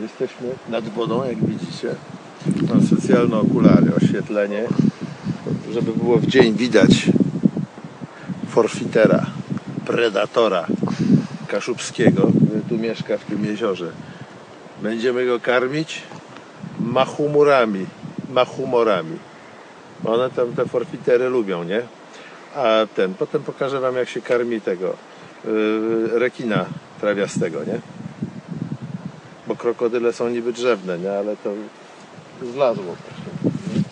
Jesteśmy nad wodą, jak widzicie. Mam specjalne okulary, oświetlenie, żeby było w dzień widać forfitera, predatora kaszubskiego, który tu mieszka w tym jeziorze. Będziemy go karmić machumurami, machumorami. One tam te forfitery lubią, nie? A ten, potem pokażę wam jak się karmi tego yy, rekina trawiastego, nie? Krokodyle są niby drzewne, nie? Ale to zlazło właśnie. nie?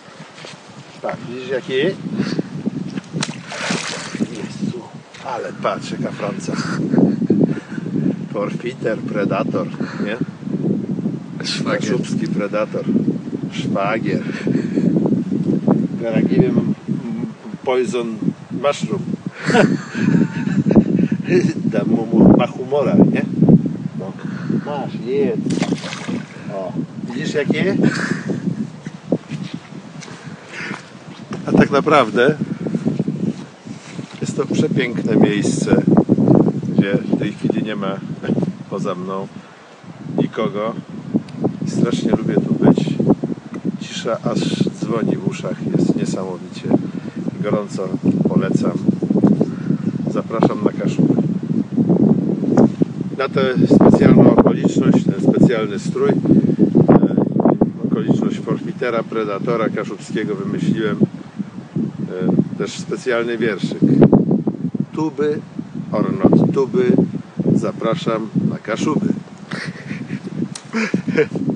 Tak, widzisz jaki? Jezu, ale patrz jaka Francja. Forfiter, predator, nie? Szwagier. Kaszubski predator. Szwagier. Teraz nie wiem, poison mushroom. Dam mu, mu humora, nie? Jedz. O, widzisz jakie? A tak naprawdę jest to przepiękne miejsce, gdzie w tej chwili nie ma poza mną nikogo. Strasznie lubię tu być. Cisza aż dzwoni w uszach, jest niesamowicie. Gorąco polecam. Zapraszam na Kaszubę. Na tę specjalną okoliczność, ten specjalny strój, e, okoliczność forfitera, predatora kaszubskiego wymyśliłem e, też specjalny wierszyk. Tuby, or not tuby, zapraszam na Kaszuby.